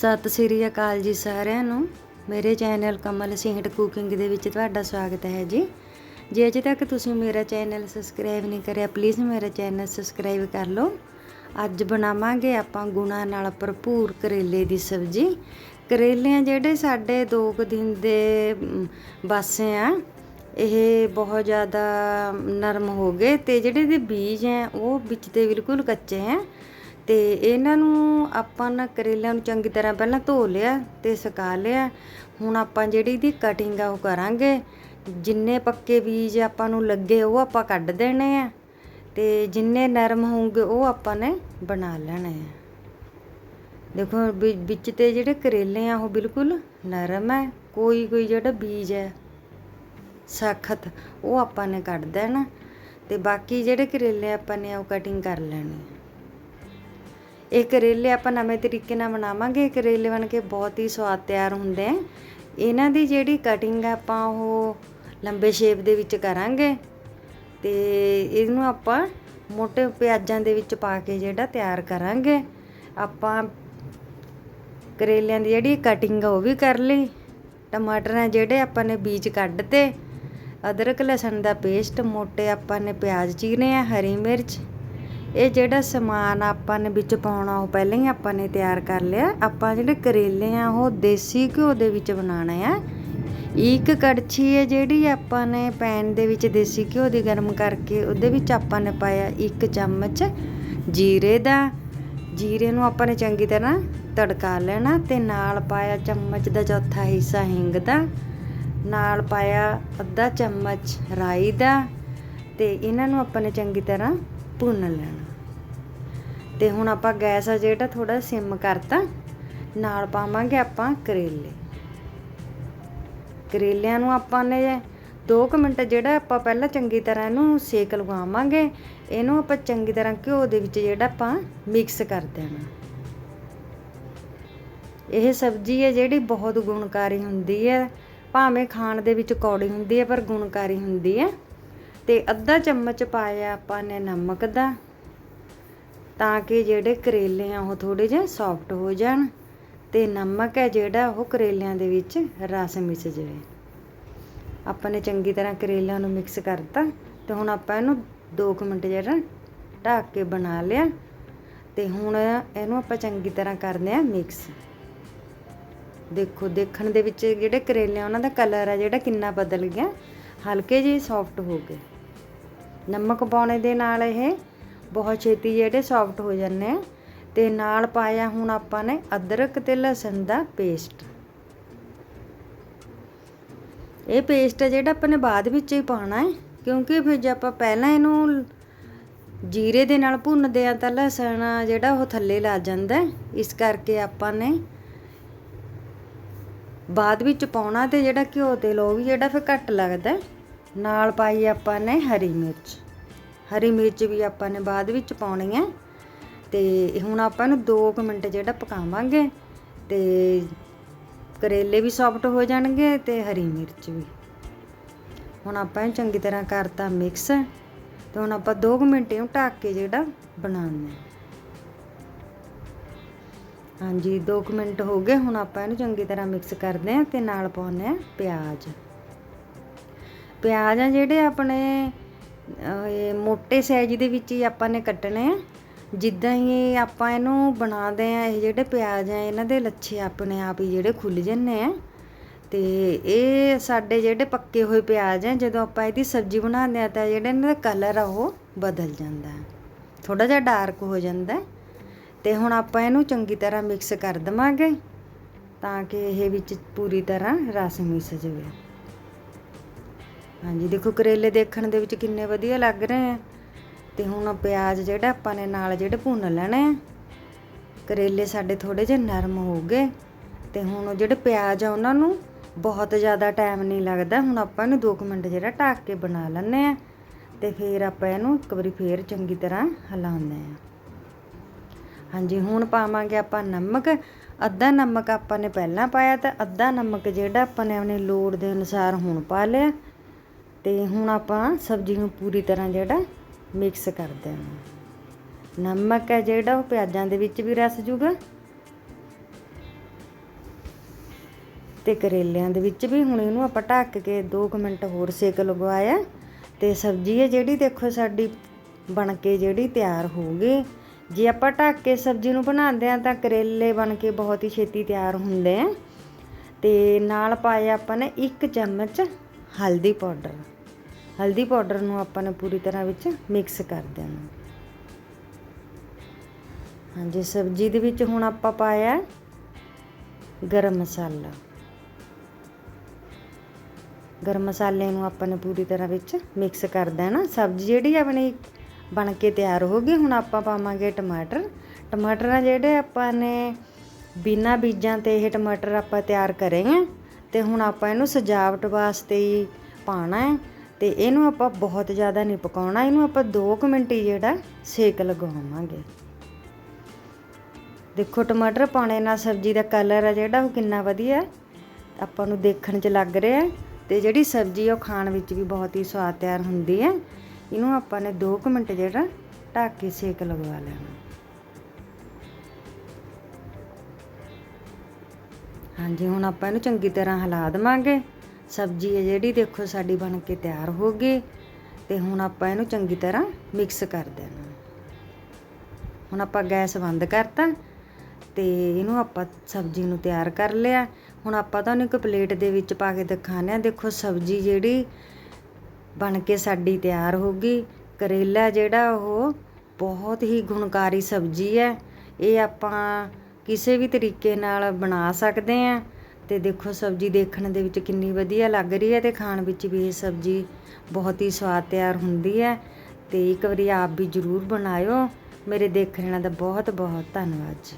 ਸਤਿ ਸ੍ਰੀ ਅਕਾਲ ਜੀ ਸਾਰਿਆਂ ਨੂੰ। ਮੇਰੇ ਚੈਨਲ ਕਮਲ ਸਿੰਘਟ ਕੁਕਿੰਗ ਦੇ ਵਿੱਚ ਤੁਹਾਡਾ ਸਵਾਗਤ ਹੈ ਜੀ। ਜੇ ਅਜੇ ਤੱਕ ਤੁਸੀਂ ਮੇਰਾ ਚੈਨਲ ਸਬਸਕ੍ਰਾਈਬ ਨਹੀਂ ਕਰਿਆ ਪਲੀਜ਼ ਮੇਰਾ ਚੈਨਲ ਸਬਸਕ੍ਰਾਈਬ ਕਰ ਲਓ। ਅੱਜ ਬਣਾਵਾਂਗੇ ਆਪਾਂ ਗੁਣਾ ਨਾਲ ਭਰਪੂਰ ਕਰੇਲੇ ਦੀ ਸਬਜ਼ੀ। ਕਰੇਲੇ ਜਿਹੜੇ ਸਾਡੇ 2 ਕੁ ਦਿਨ ਦੇ ਮ, ਬਾਸੇ ਆ ਇਹ ਬਹੁਤ ਜ਼ਿਆਦਾ ਨਰਮ ਹੋ ਗਏ ਤੇ ਜਿਹੜੇ ਦੇ ਬੀਜ ਹੈ ਉਹ ਵਿੱਚ ਤੇ ਬਿਲਕੁਲ ਕੱਚੇ ਹੈ। ਤੇ ਇਹਨਾਂ ਨੂੰ ਆਪਾਂ ਨਾ ਕਰੇਲਿਆਂ ਨੂੰ ਚੰਗੀ ਤਰ੍ਹਾਂ ਪਹਿਲਾਂ ਧੋ ਲਿਆ ਤੇ ਸੁਕਾ ਲਿਆ। ਹੁਣ ਆਪਾਂ ਜਿਹੜੀ ਦੀ ਕਟਿੰਗ ਆ ਉਹ ਕਰਾਂਗੇ। ਜਿੰਨੇ ਪੱਕੇ ਬੀਜ ਆਪਾਂ ਨੂੰ ਲੱਗੇ ਉਹ ਆਪਾਂ ਕੱਢ ਦੇਣੇ ਆ ਤੇ ਜਿੰਨੇ ਨਰਮ ਹੋਣਗੇ ਉਹ ਆਪਾਂ ਨੇ ਬਣਾ ਲੈਣੇ ਆ। ਦੇਖੋ ਵਿ- ਵਿੱਚ ਤੇ ਜਿਹੜੇ ਕਰੇਲੇ ਆ ਉਹ ਬਿਲਕੁਲ ਨਰਮ ਹੈ ਕੋਈ ਕੋਈ ਜਿਹੜਾ ਬੀਜ ਹੈ ਸਖਤ, ਉਹ ਆਪਾਂ ਨੇ ਕੱਢ ਦੇਣਾ। ਤੇ ਬਾਕੀ ਜਿਹੜੇ ਕਰੇਲੇ ਆਪਾਂ ਨੇ ਉਹ ਕਟਿੰਗ ਕਰ ਲੈਣੀ ਹੈ ਇਹ ਕਰੇਲੇ ਆਪਾਂ ਨਵੇਂ ਤਰੀਕੇ ਨਾਲ ਬਣਾਵਾਂਗੇ। ਕਰੇਲੇ ਬਣ ਕੇ ਬਹੁਤ ਹੀ ਸਵਾਦ ਤਿਆਰ ਹੁੰਦੇ ਆ। ਇਹਨਾਂ ਦੀ ਜਿਹੜੀ ਕਟਿੰਗ ਆਪਾਂ ਉਹ ਲੰਬੇ ਸ਼ੇਪ ਦੇ ਵਿੱਚ ਕਰਾਂਗੇ। ਤੇ ਇਹਨੂੰ ਆਪਾਂ ਮੋਟੇ ਪਿਆਜ਼ਾਂ ਦੇ ਵਿੱਚ ਪਾ ਕੇ ਜਿਹੜਾ ਤਿਆਰ ਕਰਾਂਗੇ। ਆਪਾਂ ਕਰੇਲਿਆਂ ਦੀ ਜਿਹੜੀ ਕਟਿੰਗ ਉਹ ਵੀ ਕਰ ਲਈ। ਟਮਾਟਰ ਹੈ ਜਿਹੜੇ ਆਪਾਂ ਨੇ ਬੀਜ ਕੱਢਤੇ ਅਦਰਕ, ਲਸਣ ਦਾ ਪੇਸਟ ਮੋਟੇ ਆਪਾਂ ਨੇ ਪਿਆਜ਼ ਚੀਰੇ ਆ, ਹਰੀ ਮਿਰਚ। ਇਹ ਜਿਹੜਾ ਸਮਾਨ ਆਪਾਂ ਨੇ ਵਿੱਚ ਪਾਉਣਾ, ਉਹ ਪਹਿਲਾਂ ਹੀ ਆਪਾਂ ਨੇ ਤਿਆਰ ਕਰ ਲਿਆ। ਆਪਾਂ ਜਿਹੜੇ ਕਰੇਲੇ ਆ, ਉਹ ਦੇਸੀ ਘਿਓ ਦੇ ਵਿੱਚ ਬਣਾਉਣੇ ਆ। ਇੱਕ ਕੜਛੀ ਹੈ ਜਿਹੜੀ ਆਪਾਂ ਨੇ ਪੈਨ ਦੇ ਵਿੱਚ ਦੇਸੀ ਘਿਓ ਦੀ ਗਰਮ ਕਰਕੇ ਉਹਦੇ ਵਿੱਚ ਆਪਾਂ ਨੇ ਪਾਇਆ ਇੱਕ ਚਮਚ ਜੀਰੇ ਦਾ। ਜੀਰੇ ਨੂੰ ਆਪਾਂ ਨੇ ਚੰਗੀ ਤਰ੍ਹਾਂ ਤੜਕਾ ਲੈਣਾ ਤੇ ਨਾਲ ਪਾਇਆ ਚਮਚ ਦਾ ਚੌਥਾ ਹਿੱਸਾ ਹਿੰਗ ਦਾ। ਨਾਲ ਪਾਇਆ ਅੱਧਾ ਚਮਚ ਰਾਈ ਦਾ ਤੇ ਇਹਨਾਂ ਨੂੰ ਆਪਾਂ ਨੇ ਚੰਗੀ ਤਰ੍ਹਾਂ ਭੁੰਨ ਲੈਣਾ। ਤੇ ਹੁਣ ਆਪਾਂ ਗੈਸ ਆ ਜਿਹੜਾ ਥੋੜਾ ਸਿਮ ਕਰਤਾ, ਨਾਲ ਪਾਵਾਂਗੇ ਆਪਾਂ ਕਰੇਲੇ। ਕਰੇਲਿਆਂ ਨੂੰ ਆਪਾਂ ਨੇ 2 ਮਿੰਟ ਜਿਹੜਾ ਆਪਾਂ ਪਹਿਲਾਂ ਚੰਗੀ ਤਰ੍ਹਾਂ ਇਹਨੂੰ ਸੇਕ ਲਗਾਵਾਂਗੇ ਇਹਨੂੰ ਆਪਾਂ ਚੰਗੀ ਤਰ੍ਹਾਂ ਘਿਓ ਦੇ ਵਿੱਚ ਜਿਹੜਾ ਆਪਾਂ ਮਿਕਸ ਕਰ ਦੇਣਾ। ਇਹ ਸਬਜ਼ੀ ਹੈ ਜਿਹੜੀ ਬਹੁਤ ਗੁਣਕਾਰੀ ਹੁੰਦੀ ਹੈ, ਭਾਵੇਂ ਖਾਣ ਦੇ ਵਿੱਚ ਕੌੜੀ ਹੁੰਦੀ ਹੈ, ਪਰ ਗੁਣਕਾਰੀ ਹੁੰਦੀ ਹੈ। ਤੇ ਅੱਧਾ ਚਮਚ ਪਾਇਆ ਆਪਾਂ ਨੇ ਨਮਕ ਦਾ, ਤਾਂ ਕਿ ਜਿਹੜੇ ਕਰੇਲੇ ਆ ਉਹ ਥੋੜੇ ਜਿਹਾ ਸੌਫਟ ਹੋ ਜਾਣ ਤੇ ਨਮਕ ਹੈ ਜਿਹੜਾ ਉਹ ਕਰੇਲਿਆਂ ਦੇ ਵਿੱਚ ਰਸ ਮਿਸ ਜਾਵੇ। ਆਪਾਂ ਨੇ ਚੰਗੀ ਤਰ੍ਹਾਂ ਕਰੇਲਿਆਂ ਨੂੰ ਮਿਕਸ ਕਰਤਾ ਤੇ ਹੁਣ ਆਪਾਂ ਇਹਨੂੰ 2 ਮਿੰਟ ਜਿਹੜਾ ਢੱਕ ਕੇ ਬਣਾ ਲਿਆ ਤੇ ਹੁਣ ਇਹਨੂੰ ਆਪਾਂ ਚੰਗੀ ਤਰ੍ਹਾਂ ਕਰਦੇ ਆ ਮਿਕਸ ਦੇਖੋ, ਦੇਖਣ ਦੇ ਵਿੱਚ ਜਿਹੜੇ ਕਰੇਲੇ ਉਹਨਾਂ ਦਾ ਕਲਰ ਆ ਜਿਹੜਾ ਕਿੰਨਾ ਬਦਲ ਗਿਆ, ਹਲਕੇ ਜਿਹੇ ਸੌਫਟ ਹੋ ਗਏ। ਨਮਕ ਪਾਉਣੇ ਦੇ ਨਾਲ ਇਹ ਬਹੁਤ ਛੇਤੀ ਜਿਹੜੇ ਸੌਫਟ ਹੋ ਜਾਂਦੇ ਆ। ਤੇ ਨਾਲ ਪਾਇਆ ਹੁਣ ਆਪਾਂ ਨੇ ਅਦਰਕ ਤੇ ਲਸਣ ਦਾ ਪੇਸਟ ਇਹ ਪੇਸਟ ਜਿਹੜਾ ਆਪਾਂ ਨੇ ਬਾਅਦ ਵਿੱਚ ਹੀ ਪਾਉਣਾ ਹੈ, ਕਿਉਂਕਿ ਫਿਰ ਜੇ ਆਪਾਂ ਪਹਿਲਾਂ ਇਹਨੂੰ ਜੀਰੇ ਦੇ ਨਾਲ ਭੁੰਨਦੇ ਆ ਤਾਂ ਲਸਣ ਜਿਹੜਾ ਉਹ ਥੱਲੇ ਲੱਗ ਜਾਂਦਾ ਇਸ ਕਰਕੇ ਆਪਾਂ ਨੇ ਬਾਅਦ ਵਿੱਚ ਪਾਉਣਾ ਤੇ ਜਿਹੜਾ ਘਿਓ ਤੇ ਲੋ ਵੀ ਜਿਹੜਾ ਫਿਰ ਘੱਟ ਲੱਗਦਾ ਨਾਲ ਪਾਈ ਆਪਾਂ ਨੇ ਹਰੀ ਮਿਰਚ। ਹਰੀ ਮਿਰਚ ਵੀ ਆਪਾਂ ਨੇ ਬਾਅਦ ਵਿੱਚ ਪਾਉਣੀ ਹੈ। ਤੇ ਹੁਣ ਆਪਾਂ ਇਹਨੂੰ 2 ਮਿੰਟ ਜਿਹੜਾ ਪਕਾਵਾਂਗੇ ਤੇ ਕਰੇਲੇ ਵੀ ਸੌਫਟ ਹੋ ਜਾਣਗੇ ਤੇ ਹਰੀ ਮਿਰਚ ਵੀ। ਹੁਣ ਆਪਾਂ ਇਹ ਚੰਗੀ ਤਰ੍ਹਾਂ ਕਰਤਾ ਮਿਕਸ ਤੇ ਹੁਣ ਆਪਾਂ 2 ਮਿੰਟ ਇਹਨੂੰ ਢੱਕ ਕੇ ਜਿਹੜਾ ਬਣਾਉਣਾ ਹੈ। ਹਾਂਜੀ 2 ਮਿੰਟ ਹੋ ਗਏ, ਹੁਣ ਆਪਾਂ ਇਹਨੂੰ ਚੰਗੀ ਤਰ੍ਹਾਂ ਮਿਕਸ ਕਰਦੇ ਹਾਂ ਤੇ ਨਾਲ ਪਾਉਂਦੇ ਆ ਪਿਆਜ਼। ਪਿਆਜ਼ ਆ ਜਿਹੜੇ ਆਪਣੇ ਇਹ ਮੋਟੇ ਸਾਈਜ਼ ਦੇ ਵਿੱਚ ਹੀ ਆਪਾਂ ਨੇ ਕੱਟਣੇ ਆ। ਜਿੱਦਾਂ ਹੀ ਆਪਾਂ ਇਹਨੂੰ ਬਣਾਦੇ ਆ ਇਹ ਜਿਹੜੇ ਪਿਆਜ਼ ਆ, ਇਹਨਾਂ ਦੇ ਲੱਛੇ ਆਪਣੇ ਆਪ ਹੀ ਜਿਹੜੇ ਖੁੱਲ ਜੰਨੇ ਆ। ਤੇ ਇਹ ਸਾਡੇ ਜਿਹੜੇ ਪੱਕੇ ਹੋਏ ਪਿਆਜ਼ ਆ, ਜਦੋਂ ਆਪਾਂ ਇਹਦੀ ਸਬਜ਼ੀ ਬਣਾਉਂਦੇ ਆ, ਤਾਂ ਜਿਹੜਾ ਇਹਨਾਂ ਦਾ ਕਲਰ ਆ, ਉਹ ਬਦਲ ਜਾਂਦਾ ਹੈ ਥੋੜਾ ਜਿਹਾ ਡਾਰਕ ਹੋ ਜਾਂਦਾ ਹੈ। ਤੇ ਹੁਣ ਆਪਾਂ ਇਹਨੂੰ ਚੰਗੀ ਤਰ੍ਹਾਂ ਮਿਕਸ ਕਰ ਦਵਾਂਗੇ, ਤਾਂ ਕਿ ਇਹ ਵਿੱਚ ਪੂਰੀ ਤਰ੍ਹਾਂ ਰਸ ਮਿਸ ਜਾਵੇ। ਹਾਂਜੀ, ਦੇਖੋ ਕਰੇਲੇ ਦੇਖਣ ਦੇ ਵਿੱਚ ਕਿੰਨੇ ਵਧੀਆ ਲੱਗ ਰਹੇ ਆ। ਤੇ ਹੁਣ ਪਿਆਜ਼ ਜਿਹੜਾ ਆਪਾਂ ਨੇ ਨਾਲ ਜਿਹੜੇ ਭੁੰਨ ਲੈਣੇ ਆ, ਕਰੇਲੇ ਸਾਡੇ ਥੋੜੇ ਜਿਹੇ ਨਰਮ ਹੋ ਗਏ। ਤੇ ਹੁਣ ਉਹ ਜਿਹੜੇ ਪਿਆਜ਼ ਆ ਉਹਨਾਂ ਨੂੰ ਬਹੁਤ ਜ਼ਿਆਦਾ ਟਾਈਮ ਨਹੀਂ ਲੱਗਦਾ। ਹੁਣ ਆਪਾਂ ਇਹਨੂੰ 2 ਮਿੰਟ ਜਿਹੜਾ ਢੱਕ ਕੇ ਬਣਾ ਲੈਣੇ ਆ। ਤੇ ਫਿਰ ਆਪਾਂ ਇਹਨੂੰ ਇੱਕ ਵਾਰੀ ਫੇਰ ਚੰਗੀ ਤਰ੍ਹਾਂ ਹਿਲਾਉਂਦੇ ਆ। ਹਾਂਜੀ, ਹੁਣ ਪਾਵਾਂਗੇ ਆਪਾਂ ਨਮਕ। ਅੱਧਾ ਨਮਕ ਆਪਾਂ ਨੇ ਪਹਿਲਾਂ ਪਾਇਆ ਤਾਂ ਅੱਧਾ ਨਮਕ ਜਿਹੜਾ ਆਪਾਂ ਨੇ ਆਪਣੀ ਲੋੜ ਦੇ ਅਨੁਸਾਰ ਹੁਣ ਪਾ ਲਿਆ। ਤੇ ਹੁਣ ਆਪਾਂ ਸਬਜ਼ੀ ਨੂੰ ਪੂਰੀ ਤਰ੍ਹਾਂ ਜਿਹੜਾ ਮਿਕਸ ਕਰ ਦੇਣਾ ਨਮਕ ਹੈ ਜਿਹੜਾ, ਉਹ ਪਿਆਜ਼ਾਂ ਦੇ ਵਿੱਚ ਵੀ ਰਸ ਜੂਗਾ। ਤੇ ਕਰੇਲਿਆਂ ਦੇ ਵਿੱਚ ਵੀ, ਹੁਣ ਇਹਨੂੰ ਆਪਾਂ ਢੱਕ ਕੇ 2 ਮਿੰਟ ਹੋਰ ਸੇਕ ਲਗਵਾਇਆ। ਤੇ ਸਬਜ਼ੀ ਹੈ ਜਿਹੜੀ, ਦੇਖੋ ਸਾਡੀ ਬਣ ਕੇ ਜਿਹੜੀ ਤਿਆਰ ਹੋ ਗਈ। ਜੇ ਆਪਾਂ ਢੱਕ ਕੇ ਸਬਜ਼ੀ ਨੂੰ ਬਣਾਉਂਦੇ ਆ ਤਾਂ ਕਰੇਲੇ ਬਣ ਕੇ ਬਹੁਤ ਹੀ ਛੇਤੀ ਤਿਆਰ ਹੁੰਦੇ ਆ। ਤੇ ਨਾਲ ਪਾਇਆ ਆਪਾਂ ਨੇ 1 ਚਮਚ ਹਲਦੀ ਪਾਊਡਰ। ਹਲਦੀ ਪਾਊਡਰ ਨੂੰ ਆਪਾਂ ਨੇ ਪੂਰੀ ਤਰ੍ਹਾਂ ਵਿੱਚ ਮਿਕਸ ਕਰ ਦੇਣਾ। ਹਾਂਜੀ, ਸਬਜ਼ੀ ਦੇ ਵਿੱਚ ਹੁਣ ਆਪਾਂ ਪਾਇਆ ਗਰਮ ਮਸਾਲਾ। ਗਰਮ ਮਸਾਲੇ ਨੂੰ ਆਪਾਂ ਨੇ ਪੂਰੀ ਤਰ੍ਹਾਂ ਵਿੱਚ ਮਿਕਸ ਕਰ ਦੇਣਾ। ਸਬਜ਼ੀ ਜਿਹੜੀ ਆਪਣੀ ਬਣ ਕੇ ਤਿਆਰ ਹੋ ਗਈ, ਹੁਣ ਆਪਾਂ ਪਾਵਾਂਗੇ ਟਮਾਟਰ। ਟਮਾਟਰ ਆ ਜਿਹੜੇ ਆਪਾਂ ਨੇ ਬਿਨਾਂ ਬੀਜਾਂ ਤੇ ਇਹ ਟਮਾਟਰ ਆਪਾਂ ਤਿਆਰ ਕਰੇ ਆ, ਤੇ ਹੁਣ ਆਪਾਂ ਇਹਨੂੰ ਸਜਾਵਟ ਵਾਸਤੇ ਹੀ ਪਾਣਾ ਹੈ। ਤੇ ਇਹਨੂੰ ਆਪਾਂ ਬਹੁਤ ਜ਼ਿਆਦਾ ਨਹੀਂ ਪਕਾਉਣਾ, ਇਹਨੂੰ ਆਪਾਂ 2 ਮਿੰਟ ਹੀ ਜਿਹੜਾ ਸੇਕ ਲਗਾਵਾਂਗੇ। ਦੇਖੋ, ਟਮਾਟਰ ਪਾਉਣੇ ਨਾਲ ਸਬਜ਼ੀ ਦਾ ਕਲਰ ਹੈ ਜਿਹੜਾ, ਉਹ ਕਿੰਨਾ ਵਧੀਆ ਆਪਾਂ ਨੂੰ ਦੇਖਣ 'ਚ ਲੱਗ ਰਿਹਾ ਹੈ ਤੇ ਜਿਹੜੀ ਸਬਜ਼ੀ ਉਹ ਖਾਣ ਵਿੱਚ ਵੀ ਬਹੁਤ ਹੀ ਸਵਾਦ ਤਿਆਰ ਹੁੰਦੀ ਹੈ। ਇਹਨੂੰ ਆਪਾਂ ਨੇ 2 ਮਿੰਟ ਜਿਹੜਾ ਢੱਕ ਕੇ ਸੇਕ ਲਗਵਾ ਲੈਣਾ। ਹਾਂਜੀ, ਹੁਣ ਆਪਾਂ ਇਹਨੂੰ ਚੰਗੀ ਤਰ੍ਹਾਂ ਹਿਲਾ ਦੇਵਾਂਗੇ। ਸਬਜ਼ੀ ਹੈ ਜਿਹੜੀ ਦੇਖੋ ਸਾਡੀ ਬਣ ਕੇ ਤਿਆਰ ਹੋ ਗਈ ਤੇ ਹੁਣ ਆਪਾਂ ਇਹਨੂੰ ਚੰਗੀ ਤਰ੍ਹਾਂ ਮਿਕਸ ਕਰ ਦੇਣਾ। ਹੁਣ ਆਪਾਂ ਗੈਸ ਬੰਦ ਕਰਤਾ ਤੇ ਇਹਨੂੰ ਆਪਾਂ ਸਬਜ਼ੀ ਨੂੰ ਤਿਆਰ ਕਰ ਲਿਆ। ਹੁਣ ਆਪਾਂ ਤੁਹਾਨੂੰ ਇੱਕ ਪਲੇਟ ਦੇ ਵਿੱਚ ਪਾ ਕੇ ਦਿਖਾਉਂਦੇ ਆ ਦੇਖੋ ਸਬਜ਼ੀ ਜਿਹੜੀ ਬਣ ਕੇ ਸਾਡੀ ਤਿਆਰ ਹੋ ਗਈ। ਕਰੇਲਾ ਜਿਹੜਾ ਉਹ ਬਹੁਤ ਹੀ ਗੁਣਕਾਰੀ ਸਬਜ਼ੀ ਹੈ। ਇਹ ਆਪਾਂ ਕਿਸੇ ਵੀ ਤਰੀਕੇ ਨਾਲ ਬਣਾ ਸਕਦੇ ਆ ਤੇ ਦੇਖੋ ਸਬਜ਼ੀ ਦੇਖਣ ਦੇ ਵਿੱਚ ਕਿੰਨੀ ਵਧੀਆ ਲੱਗ ਰਹੀ ਹੈ ਤੇ ਖਾਣ ਵਿੱਚ ਵੀ ਇਹ ਸਬਜ਼ੀ ਬਹੁਤ ਹੀ ਸਵਾਦ ਤਿਆਰ ਹੁੰਦੀ ਹੈ ਤੇ ਇੱਕ ਵਾਰੀ ਆਪ ਵੀ ਜ਼ਰੂਰ ਬਣਾਇਓ। ਮੇਰੇ ਦੇਖਣ ਦਾ ਬਹੁਤ ਬਹੁਤ ਧੰਨਵਾਦ ਜੀ।